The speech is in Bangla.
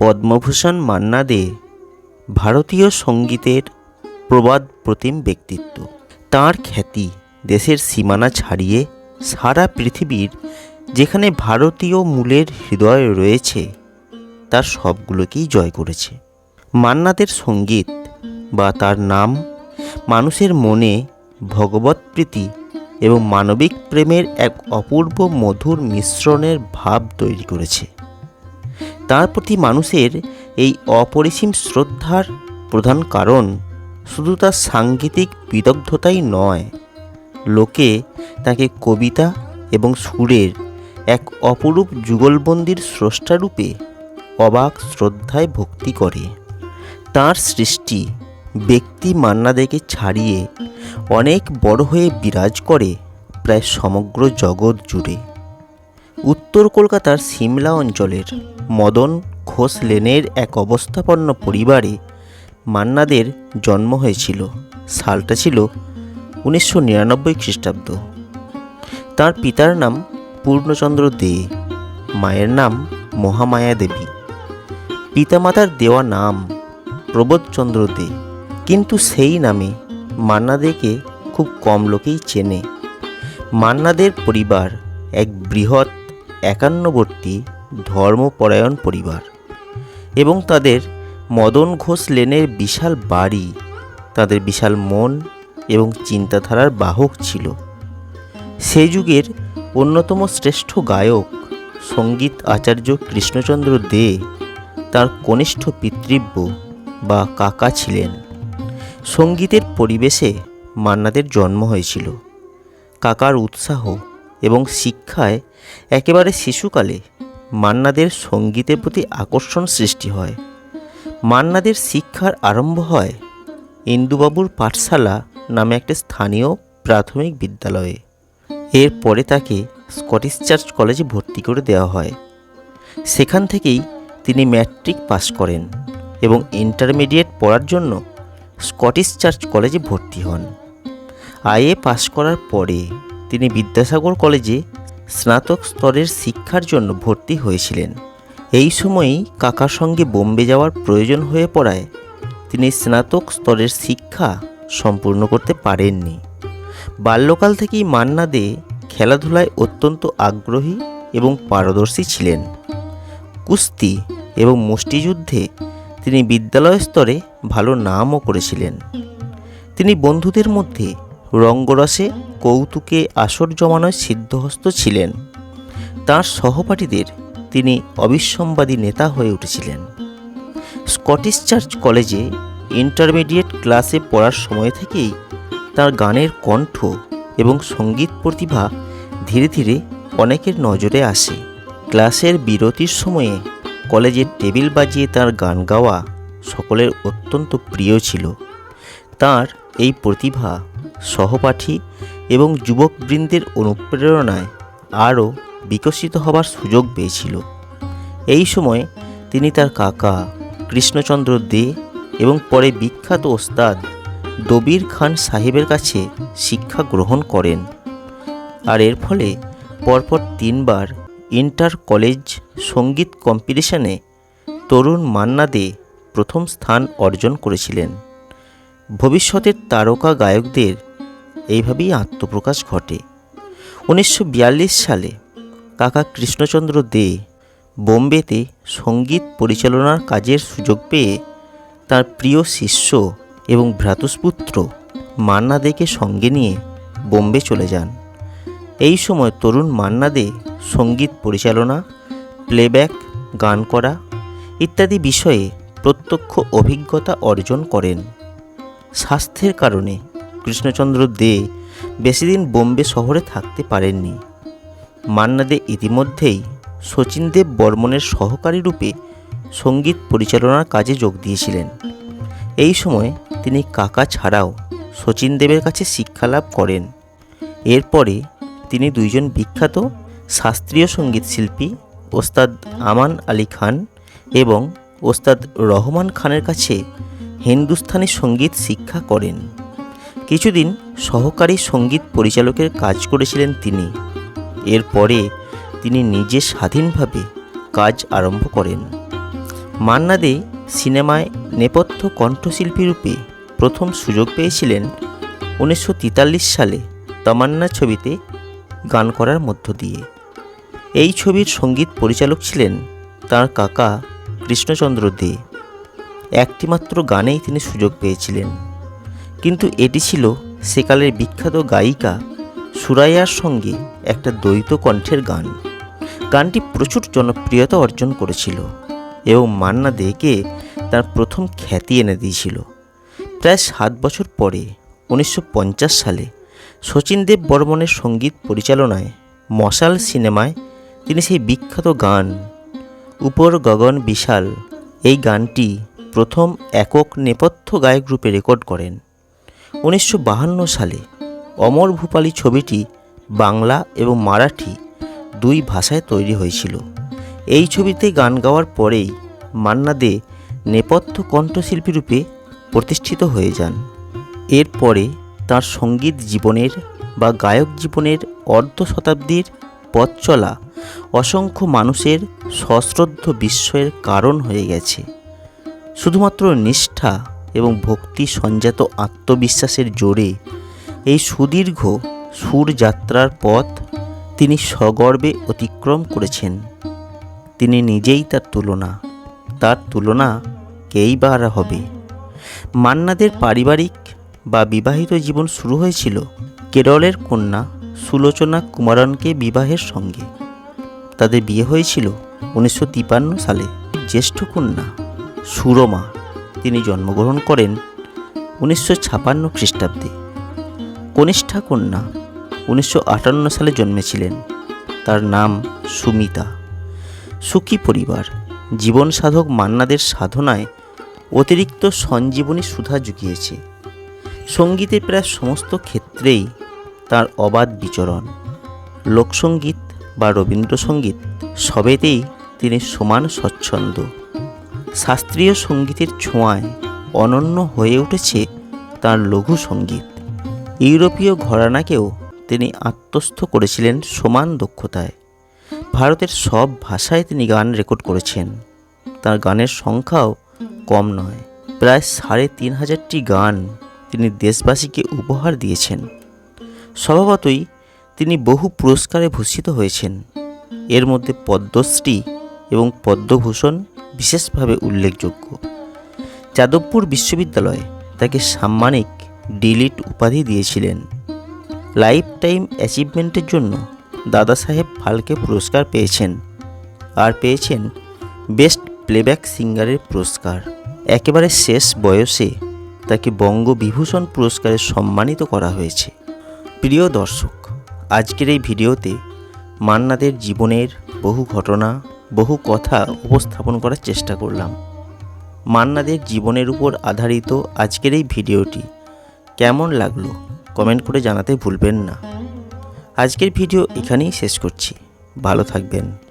পদ্মভূষণ মান্না দে ভারতীয় সঙ্গীতের প্রবাদ প্রতিম ব্যক্তিত্ব। তাঁর খ্যাতি দেশের সীমানা ছাড়িয়ে সারা পৃথিবীর যেখানে ভারতীয় মূলের হৃদয় রয়েছে, তার সবগুলোকেই জয় করেছে। মান্নাদের সংগীত বা তার নাম মানুষের মনে ভগবত প্রীতি এবং মানবিক প্রেমের এক অপূর্ব মধুর মিশ্রণের ভাব তৈরি করেছে। তার প্রতি মানুষের এই অপরিসীম শ্রদ্ধার প্রধান কারণ শুধু তার সাংগীতিক বিদগ্ধতাই নয়, লোকে তাকে কবিতা এবং সুরের এক অপরূপ যুগলবন্দির স্রষ্টারূপে অবাক শ্রদ্ধায় ভক্তি করে। তার সৃষ্টি ব্যক্তি মান্না মান্নাদেকে ছাড়িয়ে অনেক বড় হয়ে বিরাজ করে প্রায় সমগ্র জগৎ জুড়ে। উত্তর কলকাতার সিমলা অঞ্চলের মদন ঘোষ লেনের এক অবস্থাপন্ন পরিবারে মান্নাদের জন্ম হয়েছিল। সালটা ছিল উনিশশো নিরানব্বই খ্রিস্টাব্দ। তার পিতার নাম পূর্ণচন্দ্র দে, মায়ের নাম মহামায়া দেবী। পিতামাতার দেওয়া নাম প্রবোধচন্দ্র দে। কিন্তু সেই নামে মান্না দেকে খুব কম লোকেই চেনে। মান্নাদের পরিবার এক বৃহৎ একান্নবর্তী ধর্মপরায়ণ পরিবার এবং তাদের মদন ঘোষ লেনের বিশাল বাড়ি, তাদের বিশাল মন এবং চিন্তাধারার বাহক ছিল। সেই যুগের অন্যতম শ্রেষ্ঠ গায়ক সংগীত আচার্য কৃষ্ণচন্দ্র দে তার কনিষ্ঠ পিতৃব্য বা কাকা ছিলেন। সঙ্গীতের পরিবেশে মান্নাদের জন্ম হয়েছিল। কাকার উৎসাহ এবং শিক্ষায় একেবারে শিশুকালে মান্নাদের সঙ্গীতের প্রতি আকর্ষণ সৃষ্টি হয়। মান্নাদের শিক্ষার আরম্ভ হয় ইন্দুবাবুর পাঠশালা নামে একটা স্থানীয় প্রাথমিক বিদ্যালয়ে। এরপরে তাকে স্কটিশ চার্চ কলেজে ভর্তি করে দেওয়া হয়। সেখান থেকেই তিনি ম্যাট্রিক পাশ করেন এবং ইন্টারমিডিয়েট পড়ার জন্য স্কটিশ চার্চ কলেজে ভর্তি হন। আইএ পাশ করার পরে তিনি বিদ্যাসাগর কলেজে স্নাতক স্তরের শিক্ষার জন্য ভর্তি হয়েছিলেন। এই সময়েই কাকার সঙ্গে বোম্বে যাওয়ার প্রয়োজন হয়ে পড়ায় তিনি স্নাতক স্তরের শিক্ষা সম্পূর্ণ করতে পারেননি। বাল্যকাল থেকেই মান্না দে খেলাধুলায় অত্যন্ত আগ্রহী এবং পারদর্শী ছিলেন। কুস্তি এবং মুষ্টিযুদ্ধে তিনি বিদ্যালয় স্তরে ভালো নামও করেছিলেন। তিনি বন্ধুদের মধ্যে রঙ্গরসে কৌতুকে আসর জমানোয় সিদ্ধহস্ত ছিলেন। তার সহপাঠীদের তিনি অবিসম্বাদী নেতা হয়ে উঠেছিলেন। স্কটিশ চার্চ কলেজে ইন্টারমিডিয়েট ক্লাসে পড়ার সময় থেকেই তার গানের কণ্ঠ এবং সংগীত প্রতিভা ধীরে ধীরে অনেকের নজরে আসে। ক্লাসের বিরতির সময়ে কলেজের টেবিল বাজিয়ে তার গান গাওয়া সকলের অত্যন্ত প্রিয় ছিল। তার এই প্রতিভা সহপাঠী এবং যুবকবৃন্দের অনুপ্রেরণায় আরও বিকশিত হবার সুযোগ পেয়েছিল। এই সময় তিনি তার কাকা কৃষ্ণচন্দ্র দে এবং পরে বিখ্যাত ওস্তাদ দবির খান সাহেবের কাছে শিক্ষা গ্রহণ করেন। আর এর ফলে পরপর তিনবার ইন্টার কলেজ সংগীত কম্পিটিশনে তরুণ মান্না দে প্রথম স্থান অর্জন করেছিলেন। ভবিষ্যতের তারকা গায়কদের এইভাবেই আত্মপ্রকাশ ঘটে। উনিশশো বিয়াল্লিশ সালে কাকা কৃষ্ণচন্দ্র দে বোম্বেতে সংগীত পরিচালনার কাজের সুযোগ পেয়ে তার প্রিয় শিষ্য এবং ভ্রাতুষ্পুত্র মান্না দেকে সঙ্গে নিয়ে বোম্বে চলে যান। এই সময় তরুণ মান্না দে সংগীত পরিচালনা, প্লেব্যাক, গান করা ইত্যাদি বিষয়ে প্রত্যক্ষ অভিজ্ঞতা অর্জন করেন। স্বাস্থ্যের কারণে কৃষ্ণচন্দ্র দে বেশিদিন বোম্বে শহরে থাকতে পারেননি। মান্না দে ইতিমধ্যেই শচীন দেব বর্মনের সহকারী রূপে সংগীত পরিচালনার কাজে যোগ দিয়েছিলেন। এই সময় তিনি কাকা ছাড়াও শচীন দেবের কাছে শিক্ষালাভ করেন। এরপরে তিনি দুইজন বিখ্যাত শাস্ত্রীয় সংগীত শিল্পী ওস্তাদ আমান আলী খান এবং ওস্তাদ রহমান খানের কাছে হিন্দুস্তানি সংগীত শিক্ষা করেন। কিছুদিন সহকারী সংগীত পরিচালকের কাজ করেছিলেন তিনি। এরপরে তিনি নিজে স্বাধীনভাবে কাজ আরম্ভ করেন। মান্না দে সিনেমায় নেপথ্য কণ্ঠশিল্পী রূপে প্রথম সুযোগ পেয়েছিলেন উনিশশো তেতাল্লিশ সালে তামান্না ছবিতে গান করার মধ্য দিয়ে। এই ছবির সংগীত পরিচালক ছিলেন তার কাকা কৃষ্ণচন্দ্র দে। একটিমাত্র গানেই তিনি সুযোগ পেয়েছিলেন। কিন্তু এটি ছিল সেকালের বিখ্যাত গায়িকা সুরাইয়ার সঙ্গে একটা দ্বৈত কণ্ঠের গান। গানটি প্রচুর জনপ্রিয়তা অর্জন করেছিল এবং মান্না দেকে তার প্রথম খ্যাতি এনে দিয়েছিল। প্রায় সাত বছর পরে, উনিশশো পঞ্চাশ সালে শচীন দেব বর্মনের সংগীত পরিচালনায় মশাল সিনেমায় তিনি সেই বিখ্যাত গান উপর গগন বিশাল এই গানটি প্রথম একক নেপথ্য গায়ক রূপে রেকর্ড করেন। উনিশশো সালে অমর ভূপালী ছবিটি বাংলা এবং মারাঠি দুই ভাষায় তৈরি হয়েছিল। এই ছবিতে গান গাওয়ার পরেই মান্না দে নেপথ্য কণ্ঠশিল্পী রূপে প্রতিষ্ঠিত হয়ে যান। এরপরে তার সংগীত জীবনের বা গায়ক জীবনের অর্ধ শতাব্দীর পথ চলা অসংখ্য মানুষের সশ্রদ্ধ বিস্ময়ের কারণ হয়ে গেছে। শুধুমাত্র নিষ্ঠা এবং ভক্তি সঞ্জাত আত্মবিশ্বাসের জোরে। এই সুদীর্ঘ সুরযাত্রার পথ তিনি সগর্বে অতিক্রম করেছেন। তিনি নিজেই তার তুলনা। তার তুলনা কেই বা হবে? মান্নাদের পারিবারিক বা বিবাহিত জীবন শুরু হয়েছিল কেরলের কন্যা সুলোচনা কুমারনকে বিবাহের সঙ্গে। তাদের বিয়ে হয়েছিল উনিশশো সালে। জ্যেষ্ঠ কন্যা সুরমা। তিনি জন্মগ্রহণ করেন উনিশশো ছাপান্ন খ্রিস্টাব্দে। কনিষ্ঠা কন্যা উনিশশো আটান্ন সালে জন্মেছিলেন। তার নাম সুমিতা। সুখী পরিবার জীবন সাধক মান্নাদের সাধনায় অতিরিক্ত সঞ্জীবনী সুধা জুগিয়েছে। সঙ্গীতের প্রায় সমস্ত ক্ষেত্রেই তার অবাধ বিচরণ। লোকসঙ্গীত বা রবীন্দ্রসঙ্গীত সবেতেই তিনি সমান স্বচ্ছন্দ। শাস্ত্রীয় সঙ্গীতের ছোঁয়ায় অনন্য হয়ে উঠেছে তার লঘু সংগীত। ইউরোপীয় ঘরানাকেও তিনি আত্মস্থ করেছিলেন সমান দক্ষতায়। ভারতের সব ভাষায় তিনি গান রেকর্ড করেছেন। তার গানের সংখ্যাও কম নয়, প্রায় সাড়ে তিন হাজারটি গান তিনি দেশবাসীকে উপহার দিয়েছেন। স্বভাবতই তিনি বহু পুরস্কারে ভূষিত হয়েছেন। এর মধ্যে পদ্মশ্রী এবং পদ্মভূষণ বিশেষভাবে উল্লেখযোগ্য। যাদবপুর বিশ্ববিদ্যালয় তাকে সাম্মানিক ডিলিট উপাধি দিয়েছিলেন। লাইফ টাইম অ্যাচিভমেন্টের জন্য দাদা সাহেব ফালকে পুরস্কার পেয়েছেন আর পেয়েছেন বেস্ট প্লেব্যাক সিঙ্গারের পুরস্কার। একেবারে শেষ বয়সে তাকে বঙ্গবিভূষণ পুরস্কারে সম্মানিত করা হয়েছে। প্রিয় দর্শক, আজকের এই ভিডিওতে মান্নাদের জীবনের বহু ঘটনা বহু কথা উপস্থাপন করার চেষ্টা করলাম। মান্নাদের জীবনের উপর আধারিত আজকের এই ভিডিওটি কেমন লাগল কমেন্ট করে জানাতে ভুলবেন না। আজকের ভিডিও এখানেই শেষ করছি। ভালো থাকবেন।